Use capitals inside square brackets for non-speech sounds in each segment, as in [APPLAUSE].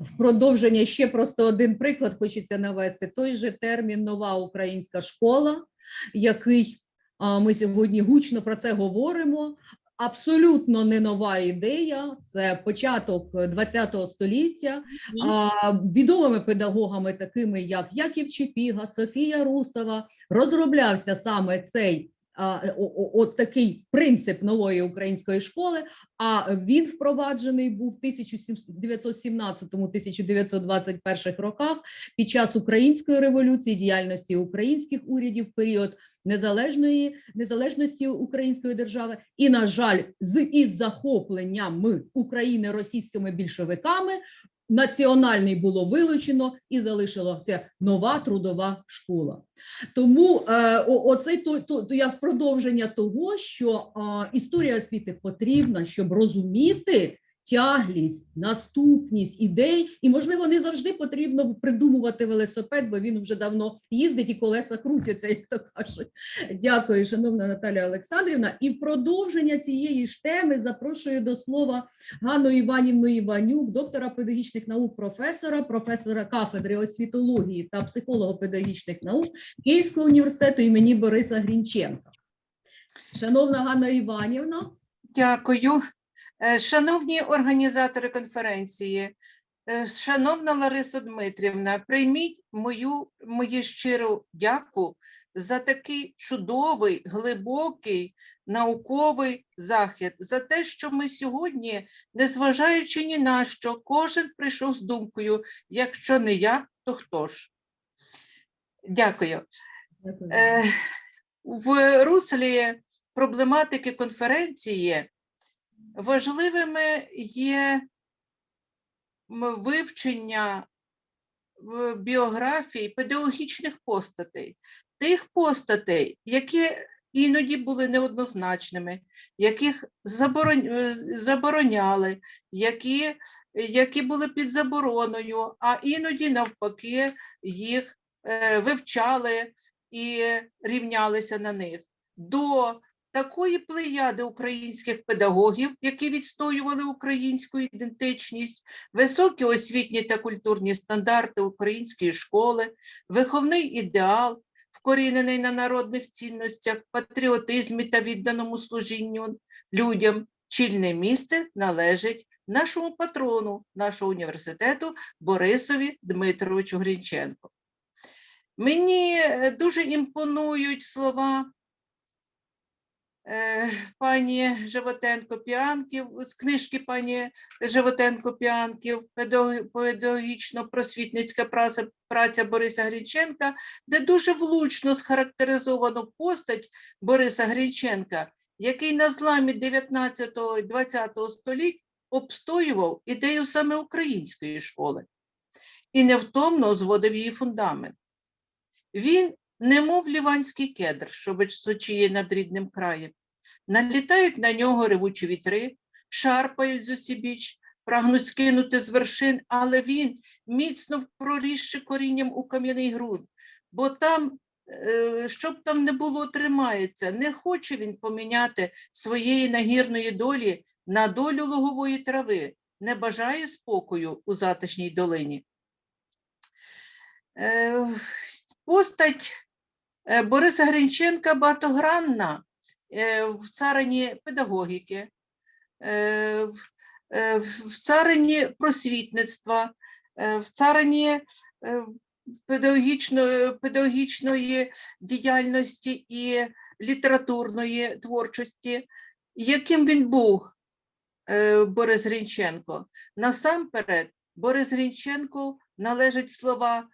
в продовження ще просто один приклад хочеться навести. Той же термін нова українська школа, який ми сьогодні гучно про це говоримо. Абсолютно не нова ідея. Це початок ХХ століття. А, відомими педагогами, такими як Яків Чепіга, Софія Русова, розроблявся саме цей от такий принцип нової української школи. А він впроваджений був в 1917-1921 роках під час української революції, діяльності українських урядів, період незалежної незалежності української держави, і на жаль, з із захопленням України російськими більшовиками національний було вилучено і залишилася нова трудова школа. Тому е, о- оцей то, то, то я в продовження того, що історія освіти потрібна, щоб розуміти тяглість, наступність ідей, і можливо не завжди потрібно придумувати велосипед, бо він вже давно їздить і колеса крутяться, як то кажуть. Дякую, шановна Наталія Олександрівна. І в продовження цієї ж теми запрошую до слова Ганну Іванівну Іванюк, доктора педагогічних наук, професора, професора кафедри освітології та психолого-педагогічних наук Київського університету імені Бориса Грінченка. Шановна Ганна Іванівна, Дякую. Е, Шановні організатори конференції, е, шановна Лариса Дмитрівна, прийміть мою, мою щиру дяку за такий чудовий, глибокий науковий захід, за те, що ми сьогодні, незважаючи ні на що, кожен прийшов з думкою, якщо не я, то хто ж? Дякую. дякую. Е, в руслі проблематики конференції важливими є вивчення в біографії педагогічних постатей, тих постатей, які іноді були неоднозначними, яких е, забороняли, які, які були під забороною, а іноді навпаки їх е, вивчали і рівнялися на них. До такої плеяди українських педагогів, які відстоювали українську ідентичність, високі освітні та культурні стандарти української школи, виховний ідеал, вкорінений на народних цінностях, патріотизмі та відданому служінню людям, чільне місце належить нашому патрону, нашого університету Борисові Дмитровичу Грінченку. Мені е, дуже імпонують слова пані Животенко Піанків, з книжки пані Животенко Піанків, педагогічно-просвітницька праця, праця Бориса Грінченка, де дуже влучно схарактеризовано постать Бориса Грінченка, який на зламі 19-20 століть обстоював ідею саме української школи і невтомно зводив її фундамент. Він, немов ліванський кедр, що височіє над рідним краєм, налітають на нього ревучі вітри, шарпають з усібіч, прагнуть скинути з вершин, але він міцно проріжче корінням у кам'яний ґрунт, бо там, е, щоб там не було, тримається, не хоче він поміняти своєї нагірної долі на долю лугової трави, не бажає спокою у затишній долині. Е, Постать Бориса Гринченка багатогранна е, в царині педагогіки, е, в- е, царині просвітництва, е, в царині е, педагогічної, педагогічної діяльності і літературної творчості. Яким він був, е, Борис Грінченко? Насамперед, Борис Грінченко належать слова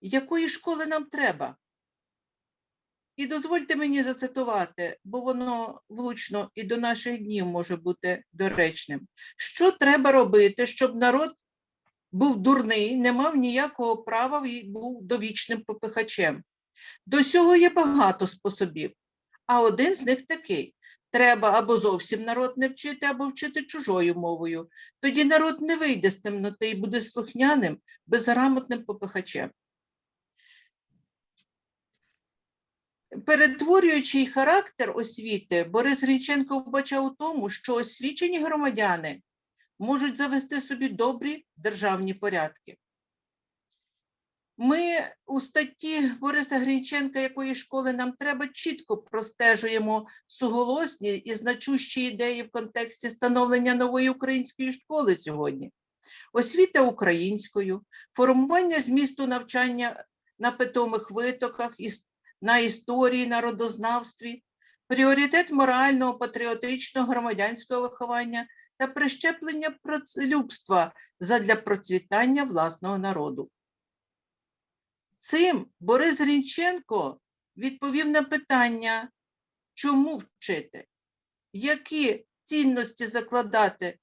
якої школи нам треба? І дозвольте мені зацитувати, бо воно влучно і до наших днів може бути доречним. Що треба робити, щоб народ був дурний, не мав ніякого права і був довічним попихачем? До цього є багато способів, а один з них такий. Треба або зовсім народ не вчити, або вчити чужою мовою. Тоді народ не вийде з темноти і буде слухняним, безграмотним попихачем. Перетворюючи характер освіти, Борис Грінченко вбачав у тому, що освічені громадяни можуть завести собі добрі державні порядки. Ми у статті Бориса Грінченка, якої школи нам треба, чітко простежуємо суголосні і значущі ідеї в контексті становлення нової української школи сьогодні. Освіта українською, формування змісту навчання на питомих витоках, іс- на історії, народознавстві, пріоритет морального, патріотичного, громадянського виховання та прищеплення людства задля процвітання власного народу. Цим Борис Грінченко відповів на питання, чому вчити, які цінності закладати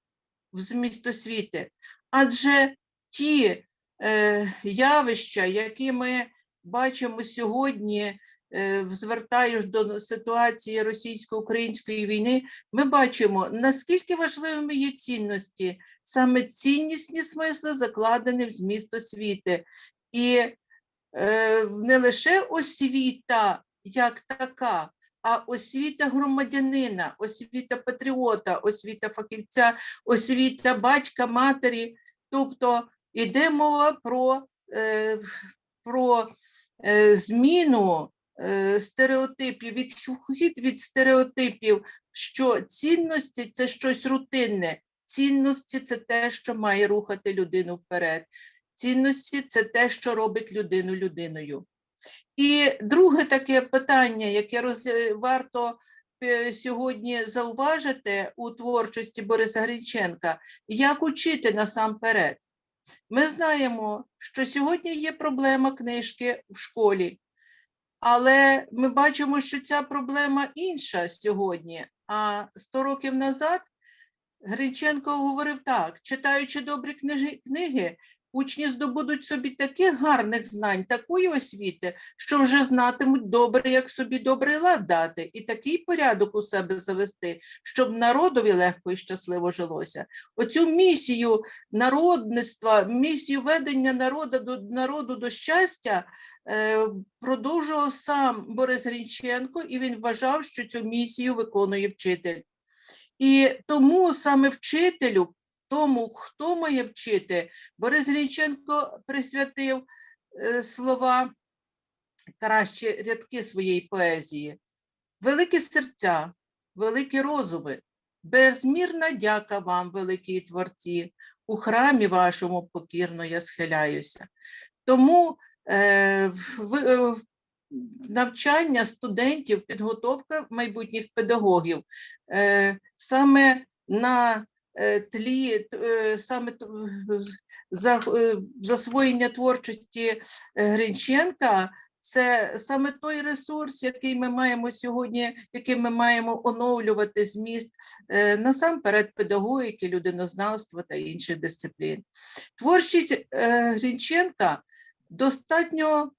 в зміст освіти, адже ті е, явища, які ми бачимо сьогодні, е, звертаюсь до ситуації російсько-української війни, ми бачимо, наскільки важливими є цінності, саме ціннісні смисли закладені в зміст освіти. І е, не лише освіта як така, а освіта громадянина, освіта патріота, освіта фахівця, освіта батька, матері. Тобто йде мова про, е, про зміну е, стереотипів, відхід від стереотипів, що цінності це щось рутинне, цінності це те, що має рухати людину вперед. Цінності це те, що робить людину людиною. І друге таке питання, яке розгля- варто е, сьогодні зауважити у творчості Бориса Грінченка, як учити насамперед. Ми знаємо, що сьогодні є проблема книжки в школі, але ми бачимо, що ця проблема інша сьогодні. А 100 років назад Гринченко говорив так: читаючи добрі книги, учні здобудуть собі таких гарних знань, такої освіти, що вже знатимуть добре, як собі добрий лад дати, і такий порядок у себе завести, щоб народові легко і щасливо жилося. Оцю місію народництва, місію ведення народу до народу до щастя е, продовжував сам Борис Грінченко, і він вважав, що цю місію виконує вчитель. І тому саме вчителю, тому, хто має вчити, Борис Грінченко присвятив е, слова, кращі рядки своєї поезії. Великі серця, великі розуми, безмірна дяка вам, великі творці, у храмі вашому покірно я схиляюся. Тому е, в, е, навчання студентів, підготовка майбутніх педагогів е, саме на тлі е, саме е, засвоєння творчості е, Гринченка. Це саме той ресурс, який ми маємо сьогодні, яким ми маємо оновлювати зміст е, насамперед педагогіки, людинознавства та інших дисциплін. Творчість е, Грінченка достатньо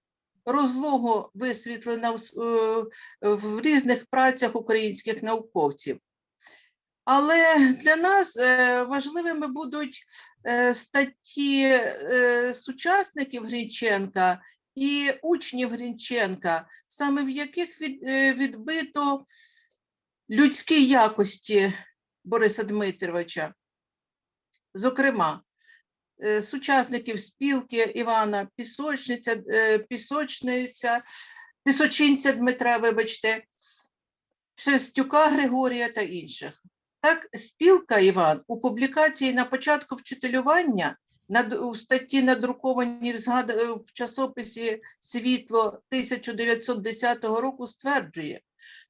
розлого висвітлена е, в різних працях українських науковців. Але для нас е, важливими будуть е, статті е, сучасників Грінченка і учнів Грінченка, саме в яких відбито людські якості Бориса Дмитровича. Зокрема, сучасників спілки Івана Пісочниця, Пісочниця, Пісочинця Дмитра, вибачте, Шерстюка Григорія та інших. Так, спілка Іван у публікації на початку вчителювання у статті надрукованій е, в часописі Світло 1910 року стверджує,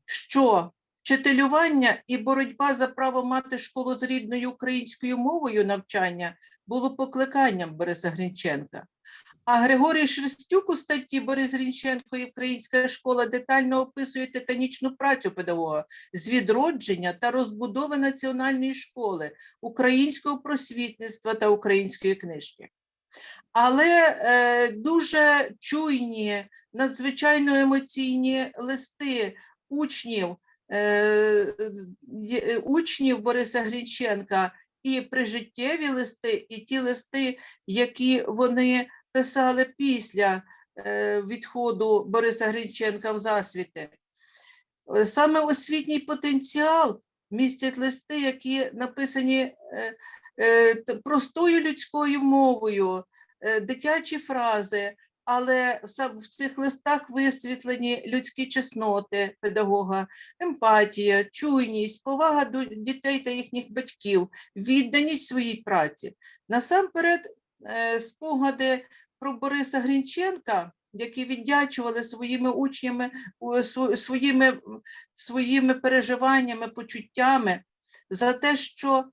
що вчителювання і боротьба за право мати школу з рідною українською мовою навчання було покликанням Бориса Грінченка. А Григорій Шерстюк у статті Борис Грінченко і Українська школа детально описує титанічну працю педагога з відродження та розбудови національної школи, українського просвітництва та української книжки. Але е, дуже чуйні, надзвичайно емоційні листи учнів, е, учнів Бориса Грінченка і прижиттєві листи, і ті листи, які вони писали після е, відходу Бориса Гринченка в засвіти. Е, Саме освітній потенціал містять листи, які написані е, простою людською мовою, дитячі фрази, але в цих листах висвітлені людські чесноти педагога, емпатія, чуйність, повага до дітей та їхніх батьків, відданість своїй праці. Насамперед, спогади про Бориса Грінченка, які віддячували своїми учнями, своїми, своїми переживаннями, почуттями за те, що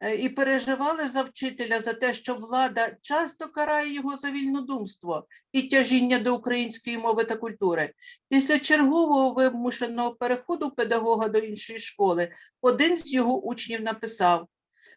е, і переживали за вчителя за те, що влада часто карає його за вільнодумство і тяжіння до української мови та культури. Після чергового вимушеного переходу педагога до іншої школи один з його учнів написав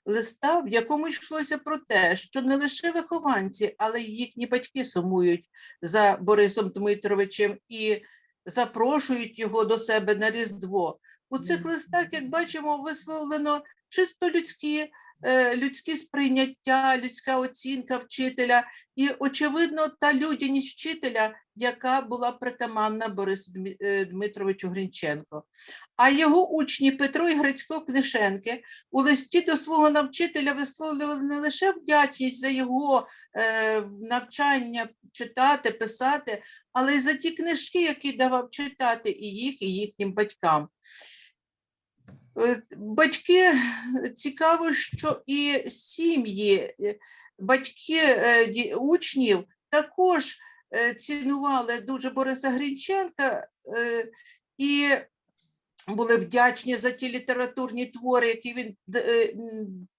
листа, в якому йшлося про те, що не лише вихованці, але й їхні батьки сумують за Борисом Дмитровичем і запрошують його до себе на Різдво. У цих листах, як бачимо, висловлено чисто людські, е, людські сприйняття, людська оцінка вчителя і, очевидно, та людяність вчителя, яка була притаманна Борису е, Дмитровичу Гринченко. А його учні Петро і Грицько Книшенки у листі до свого навчителя висловлювали не лише вдячність за його е, навчання читати, писати, але й за ті книжки, які давав читати і їх, і їхнім батькам. Е, Батьки цікаво, що і сім'ї, е, батьки е, учнів також е, цінували дуже Бориса Грінченка е, і були вдячні за ті літературні твори, які він е,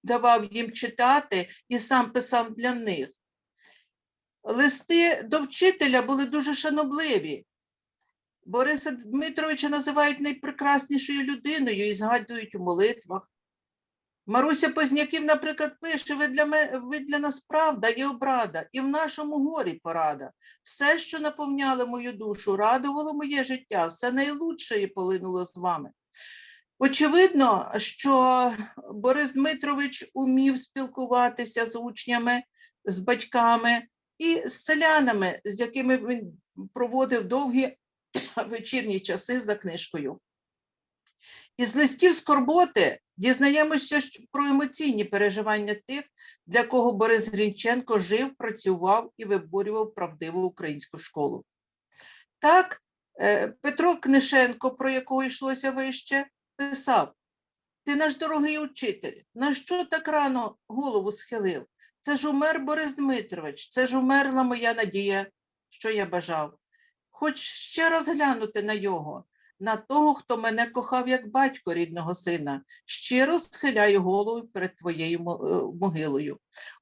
давав їм читати і сам писав для них. Листи до вчителя були дуже шанобливі. Бориса Дмитровича називають найпрекраснішою людиною і згадують у молитвах. Маруся Позняків, наприклад, пише: ви для, ме- ви для нас правда і обрада, і в нашому горі порада. Все, що наповняло мою душу, радувало моє життя, все найлучше полинуло з вами. Очевидно, що Борис Дмитрович умів спілкуватися з учнями, з батьками і з селянами, з якими він проводив довгі [COUGHS] вечірні часи за книжкою. Із листів скорботи дізнаємося про емоційні переживання тих, для кого Борис Грінченко жив, працював і виборював правдиву українську школу. Так, е, Петро Книшенко, про якого йшлося вище, писав: Ти наш дорогий учитель, на що так рано голову схилив? Це ж умер Борис Дмитрович, це ж умерла моя надія, що я бажав. Хоч ще раз глянути на його, на того, хто мене кохав як батько рідного сина, щиро схиляю голову перед твоєю е, могилою.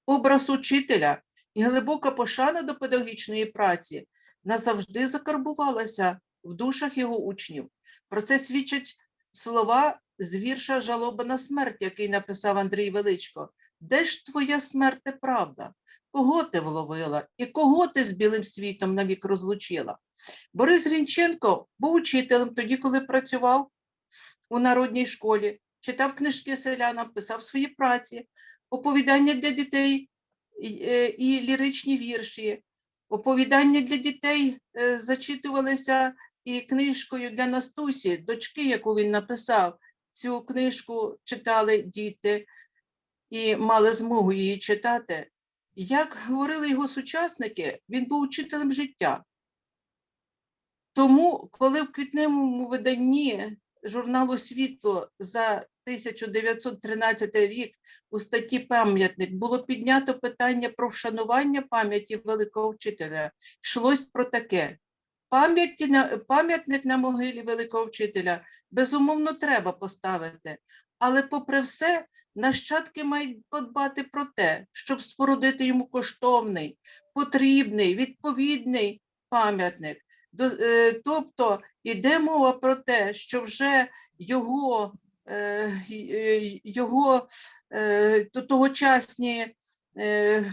Образ учителя і глибока пошана до педагогічної праці назавжди закарбувалася в душах його учнів. Про це свідчать слова з вірша Жалоба на смерть, який написав Андрій Величко. Де ж твоя смерть і правда? Кого ти вловила і кого ти з білим світом навік розлучила? Борис Грінченко був учителем тоді, коли працював у народній школі, читав книжки селянам, писав свої праці, оповідання для дітей і, е, ліричні вірші. Оповідання для дітей е, зачитувалися і книжкою для Настусі, дочки, яку він написав. Цю книжку читали діти і мали змогу її читати. Як говорили його сучасники, він був учителем життя. Тому, коли в квітневому виданні журналу Світло за 1913 рік у статті Пам'ятник було піднято питання про вшанування пам'яті великого вчителя, йшлось про таке. На- Пам'ятник на могилі великого вчителя безумовно треба поставити, але попри все, нащадки мають подбати про те, щоб спорудити йому коштовний, потрібний, відповідний пам'ятник. Е, Тобто йде мова про те, що вже його, е, е, його тогочасні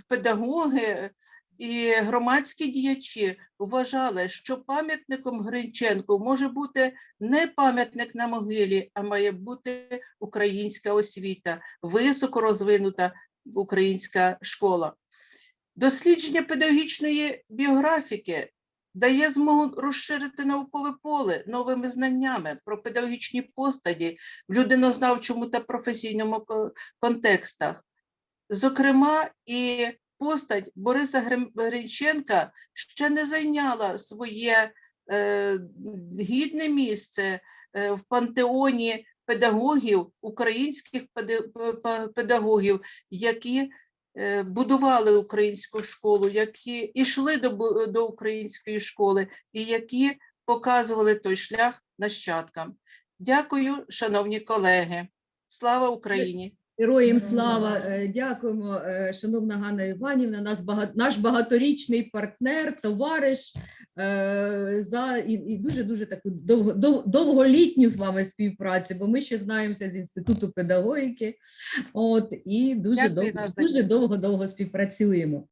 педагоги і громадські діячі вважали, що пам'ятником Гринченку може бути не пам'ятник на могилі, а має бути українська освіта, високо розвинута українська школа. Дослідження педагогічної біографіки дає змогу розширити наукове поле новими знаннями про педагогічні постаті в людинознавчому та професійному контекстах. Зокрема, і постать Бориса Гринченка ще не зайняла своє е, гідне місце е, в пантеоні педагогів, українських педагогів, які е, будували українську школу, які йшли до, до української школи і які показували той шлях нащадкам. Дякую, шановні колеги. Слава Україні! Героям слава, Е, дякуємо, е, шановна Ганна Іванівна, нас багато наш багаторічний партнер, товариш е, за і, і дуже дуже таку довго, дов- довголітню з вами співпрацю, бо ми ще знаємося з інституту педагогіки. От і дуже довго, дуже довго довго співпрацюємо.